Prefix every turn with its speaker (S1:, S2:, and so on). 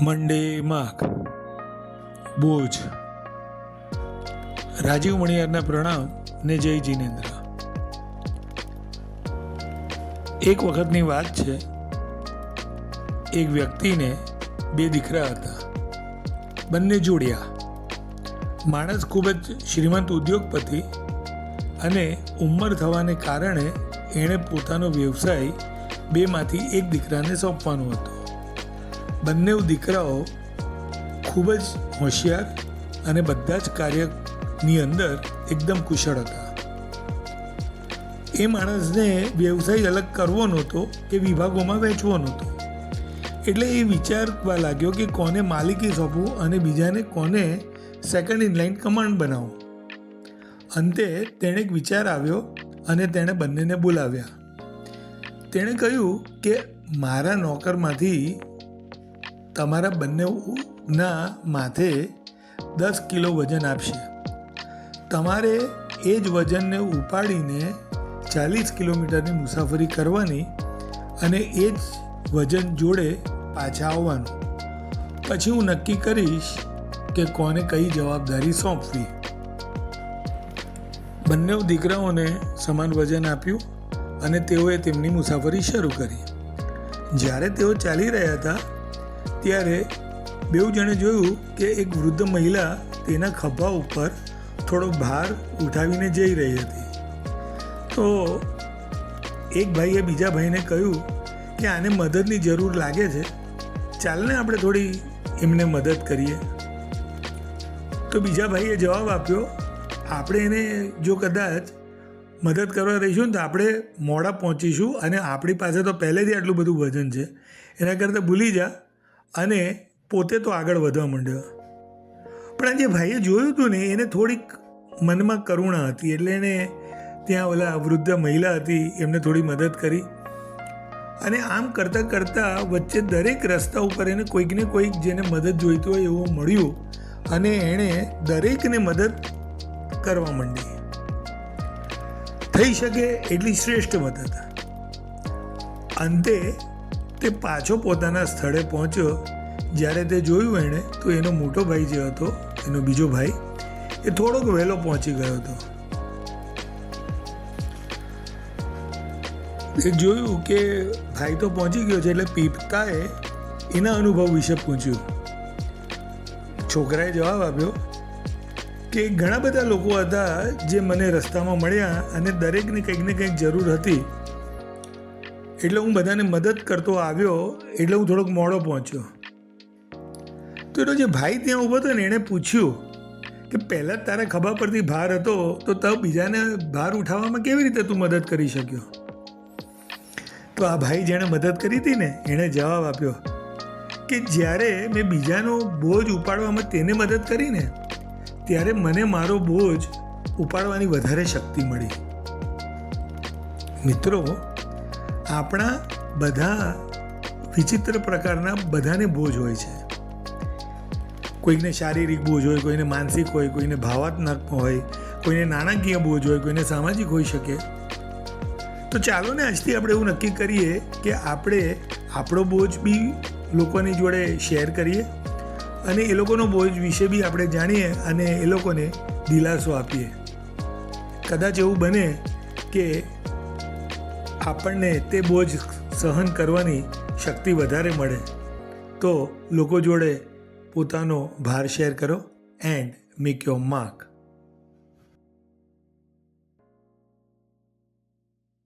S1: મંડે માઘ. બોજ. રાજીવ મણિયારના પ્રણામ ને જય જીનેન્દ્ર. એક વખતની વાત છે. એક વ્યક્તિને બે દીકરા હતા. બંને જોડ્યા. માણસ ખૂબ જ શ્રીમંત ઉદ્યોગપતિ અને ઉંમર થવાને કારણે એણે પોતાનો વ્યવસાય બેમાંથી એક દીકરાને સોંપવાનો હતો. બંને દીકરાઓ ખૂબ જ હોશિયાર અને બધા જ કાર્યની અંદર એકદમ કુશળ હતા. એ માણસને વ્યવસાય અલગ કરવો નહોતો કે વિભાગોમાં વહેંચવો નહોતો. એટલે એ વિચારવા લાગ્યો કે કોને માલિકી સોંપવું અને બીજાને કોને સેકન્ડ ઇન લાઇન કમાન્ડ બનાવવું. અંતે તેણે એક વિચાર આવ્યો અને તેણે બંનેને બોલાવ્યા. તેણે કહ્યું કે મારા નોકરમાંથી તમારા બંનેના માથે દસ કિલો વજન આપશે. તમારે એ જ વજનને ઉપાડીને ચાલીસ કિલોમીટરની મુસાફરી કરવાની અને એ જ વજન જોડે પાછા આવવાનું. પછી હું નક્કી કરીશ કે કોને કઈ જવાબદારી સોંપવી. બંને દીકરાઓને સમાન વજન આપ્યું અને તેઓએ તેમની મુસાફરી શરૂ કરી. જ્યારે તેઓ ચાલી રહ્યા હતા ત્યારે બેઉ જણે જોયું કે એક વૃદ્ધ મહિલા તેના ખભા ઉપર થોડો ભાર ઉઠાવીને જઈ રહી હતી. તો એક ભાઈએ બીજા ભાઈને કહ્યું કે આને મદદની જરૂર લાગે છે. ચાલને આપણે થોડી એમને મદદ કરીએ. તો બીજા ભાઈએ જવાબ આપ્યો, આપણે એને જો કદાચ મદદ કરવા રહીશું ને તો આપણે મોડા પહોંચીશું અને આપણી પાસે તો પહેલેથી આટલું બધું વજન છે. એના કરતાં ભૂલી જા. અને પોતે તો આગળ વધવા માંડ્યો. પણ જે ભાઈએ જોયું હતું ને, એને થોડીક મનમાં કરુણા હતી, એટલે એણે ત્યાં ઓલા વૃદ્ધ મહિલા હતી, એમને થોડી મદદ કરી. અને આમ કરતાં કરતાં વચ્ચે દરેક રસ્તા ઉપર એને કોઈકને કોઈક જેને મદદ જોઈતી હોય એવું મળ્યું અને એણે દરેકને મદદ કરવા માંડી. થઈ શકે એટલી શ્રેષ્ઠ મદદ. અંતે તે પાછો પોતાના સ્થળે પહોંચ્યો. જ્યારે તે જોયું એણે, તો એનો મોટો ભાઈ જે હતો, એનો બીજો ભાઈ, એ થોડોક વહેલો પહોંચી ગયો હતો. એ જોયું કે ભાઈ તો પહોંચી ગયો છે, એટલે પીપતાએ એના અનુભવ વિશે પૂછ્યું. છોકરાએ જવાબ આપ્યો કે ઘણા બધા લોકો હતા જે મને રસ્તામાં મળ્યા અને દરેકને કંઈક ને કંઈક જરૂર હતી. એટલે હું બધાને મદદ કરતો આવ્યો, એટલે હું થોડોક મોડો પહોંચ્યો. તો એનો જે ભાઈ ત્યાં ઊભો હતો ને, એણે પૂછ્યું કે પહેલાં તારા ખભા પરથી ભાર હતો, તો ત બીજાને ભાર ઉઠાવવામાં કેવી રીતે તું મદદ કરી શક્યો? તો આ ભાઈ જેણે મદદ કરી હતી ને, એણે જવાબ આપ્યો કે જ્યારે મેં બીજાનો બોજ ઉપાડવામાં તેને મદદ કરીને ત્યારે મને મારો બોજ ઉપાડવાની વધારે શક્તિ મળી. મિત્રો આપણા બધા વિચિત્ર પ્રકારના બધાને બોજ હોય છે. કોઈકને શારીરિક બોજ હોય, કોઈને માનસિક હોય, કોઈને ભાવાત્મક હોય, કોઈને નાણાકીય બોજ હોય, કોઈને સામાજિક હોઈ શકે. તો ચાલો ને આજથી આપણે એવું નક્કી કરીએ કે આપણે આપણો બોજ બી લોકોની જોડે શેર કરીએ અને એ લોકોનો બોજ વિશે બી આપણે જાણીએ અને એ લોકોને દિલાસો આપીએ. કદાચ એવું બને કે આપણને તે બોજ સહન કરવાની શક્તિ વધારે મળે. તો લોકો જોડે પોતાનો ભાર શેર કરો. And make your mark.